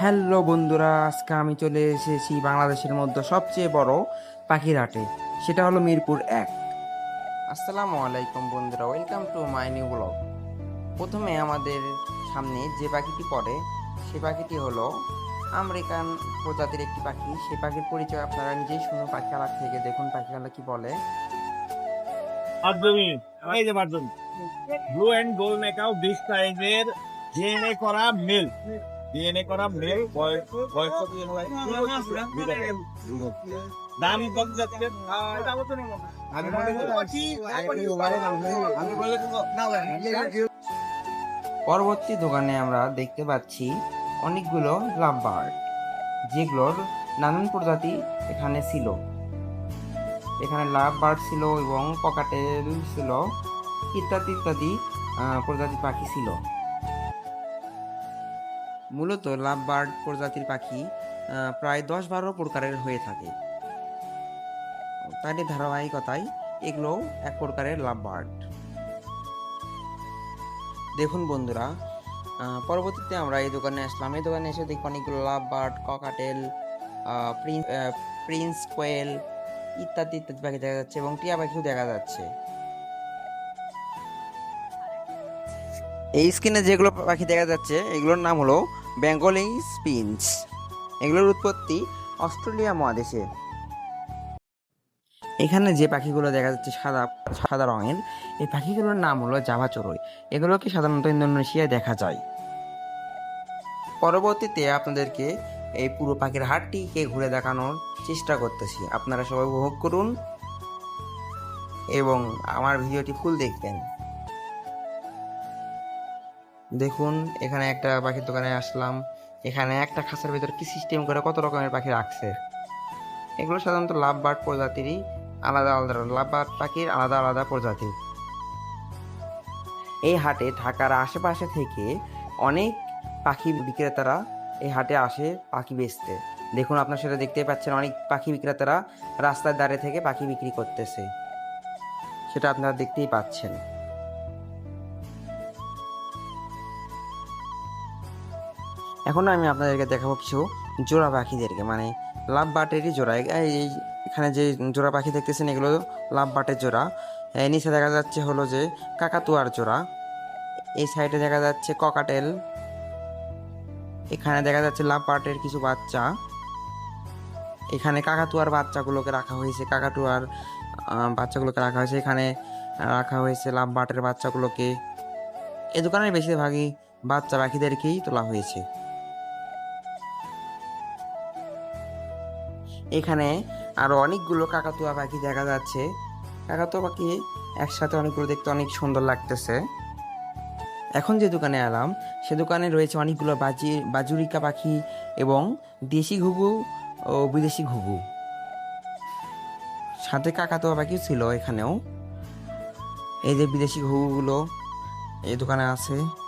Hello বন্ধুরা, আজকে আমি চলে এসেছি বাংলাদেশের মধ্যে সবচেয়ে বড় পাখির হাটে। সেটা হলো মিরপুর এক। আসসালামু আলাইকুম বন্ধুরা welcome to my new blog প্রথমে আমাদের সামনে যে পাখিটি পড়ে, সে পাখিটি হলো আমেরিকান প্রজাতির একটি পাখি। সে পাখির পরিচয় আপনারা নিজেই শুনুন, পাখি আলাপ থেকে দেখুন পাখিগুলো কি বলে। Blue and gold makeup big সাইজের ডিএনএ করা মেল ডিএনএ করা মেল বয়স? দাম কত যাচ্ছে। আমি পরবর্তী দোকানে আমরা দেখতে পাচ্ছি অনেকগুলো লাভ বার্ড যেগুলোর নানান প্রজাতি এখানে ছিল। এখানে লাভ বার্ড ছিল এবং পকাটেল ছিল ইত্যাদি ইত্যাদি আহ, প্রজাতির পাখি ছিল। মূলত লাভ বার্ড প্রজাতির পাখি প্রায় দশ বারো প্রকারের হয়ে থাকে। তারই ধারাবাহিকতায় এগুলো এক প্রকারের লাভ বার্ড দেখুন বন্ধুরা পরবর্তীতে আমরা এই দোকানে আসলাম। এই দোকানে এসে দেখি অনেকগুলো লাভ বার্ড ককাটেল প্রিন্স কোয়েল ইত্যাদি ইত্যাদি পাখি দেখা যাচ্ছে এবং টিয়া পাখিও দেখা যাচ্ছে। এই স্ক্রিনে যেগুলো পাখি দেখা যাচ্ছে, এগুলোর নাম হলো বেঙ্গলি স্পিঞ্চ এগুলোর উৎপত্তি অস্ট্রেলিয়া মহাদেশে। এখানে যে পাখিগুলো দেখা যাচ্ছে সাদা সাদা রঙের, এই পাখিগুলোর নাম হলো জাভা চড়ুই। এগুলোকে সাধারণত ইন্দোনেশিয়ায় দেখা যায়। পরবর্তীতে আপনাদেরকে এই পুরো পাখির হাটটিকে ঘুরে দেখানোর চেষ্টা করতেছি। আপনারা সবাই উপভোগ করুন এবং আমার ভিডিওটি ফুল দেখবেন। দেখুন, এখানে একটা পাখির দোকানে আসলাম। এখানে একটা খাঁচার ভিতরে কি সিস্টেম করে কত রকমের পাখি রাখছে। এগুলো সাধারণত লাভ বার্ড প্রজাতিরই আলাদা আলাদা, লাভ বার্ড পাখির আলাদা আলাদা প্রজাতি। এই হাটে ঢাকার আশেপাশে থেকে অনেক পাখি বিক্রেতারা এই হাটে আসে পাখি বেচতে। দেখুন, আপনার সেটা দেখতেই পাচ্ছেন অনেক পাখি বিক্রেতারা রাস্তার ধারে থেকে পাখি বিক্রি করতেছে। সেটা আপনারা দেখতেই পাচ্ছেন। এখন আমি আপনাদেরকে দেখাবো কিছু জোড়া পাখিদেরকে মানে লাভ বাটেরই জোড়া। এই এখানে যে জোড়া পাখি দেখতেছেন, এগুলো লাভ বাটের জোড়া। নিচে দেখা যাচ্ছে হলো যে কাকাতুয়ার জোড়া। এই সাইডে দেখা যাচ্ছে ককাটেল। এখানে দেখা যাচ্ছে লাভ বাটের কিছু বাচ্চা। এখানে কাকাতুয়ার বাচ্চাগুলোকে রাখা হয়েছে, কাকাতুয়ার বাচ্চাগুলোকে রাখা হয়েছে। এখানে রাখা হয়েছে লাভ বাটের বাচ্চাগুলোকে। এ দোকানের বেশিরভাগই বাচ্চা পাখিদেরকেই তোলা হয়েছে। এখানে আরও অনেকগুলো কাকাতুয়া পাখি দেখা যাচ্ছে। কাকাতুয়া পাখি একসাথে অনেকগুলো দেখতে অনেক সুন্দর লাগতেছে। এখন যে দোকানে এলাম, সে দোকানে রয়েছে অনেকগুলো বাজি, বাজুরিকা পাখি এবং দেশি ঘুঘু ও বিদেশি ঘুঘু। সাথে কাকাতুয়া পাখিও ছিল এখানেও। এই যে বিদেশি ঘুঘুগুলো এই দোকানে আছে।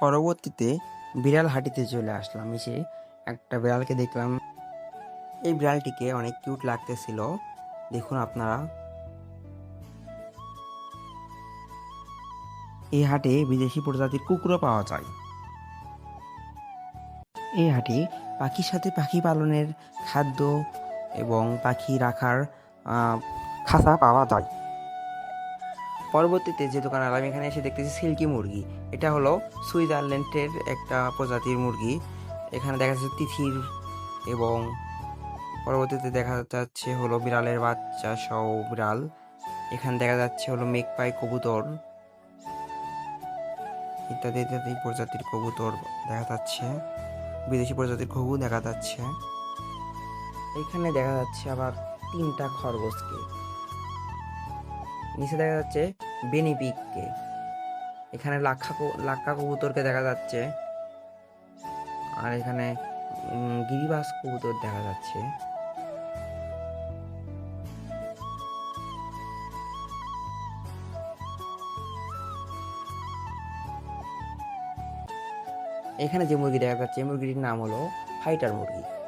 পরবর্তীতে বিড়াল হাটিতে চলে আসলাম। এসে একটা বিড়ালকে দেখলাম। এই বিড়ালটিকে অনেক কিউট লাগতেছিল। দেখুন আপনারা। এই হাটে বিদেশি প্রজাতির কুকুরও পাওয়া যায়। এই হাটে পাখির সাথে পাখি পালনের খাদ্য এবং পাখি রাখার খাঁচা পাওয়া যায়। পরবর্তীতে যে দোকান আলাম, এখানে এসে দেখতেছি সিল্কি মুরগি। এটা হলো সুইজারল্যান্ডের একটা প্রজাতির মুরগি। এখানে দেখা যাচ্ছে তিথির এবং পরবর্তীতে দেখা যাচ্ছে হলো বিড়ালের বাচ্চা সহ বিড়াল। এখানে দেখা যাচ্ছে হলো মেঘপাই কবুতর। ইত্যাদি ইত্যাদি প্রজাতির কবুতর দেখা যাচ্ছে। বিদেশি প্রজাতির ঘুঘু দেখা যাচ্ছে। এখানে দেখা যাচ্ছে আবার তিনটা খরগোশকে। নিচে দেখা যাচ্ছে বেনিপিককে এখানে লাক্ষা লাক্ষা কবুতরকে দেখা যাচ্ছে। আর এখানে গিরিবাস কবুতর দেখা যাচ্ছে। এখানে যে মুরগি দেখা যাচ্ছে মুরগিটির নাম হলো ফাইটার মুরগি।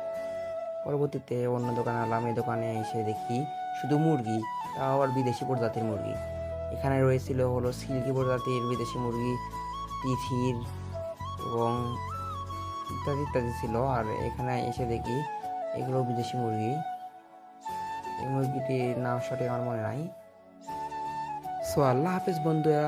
পরবর্তীতে অন্য দোকানে আলাম এই দোকানে এসে দেখি শুধু মুরগি, তাও আবার বিদেশি প্রজাতির মুরগি। এখানে রয়েছিল হলো সিল্কি প্রজাতির বিদেশি মুরগি, তিথির এবং ইত্যাদি ইত্যাদি ছিল। আর এখানে এসে দেখি এগুলো বিদেশি মুরগি। এই মুরগিটির নাম সঠিক আমার মনে নাই। সো আল্লাহ হাফেজ বন্ধুরা।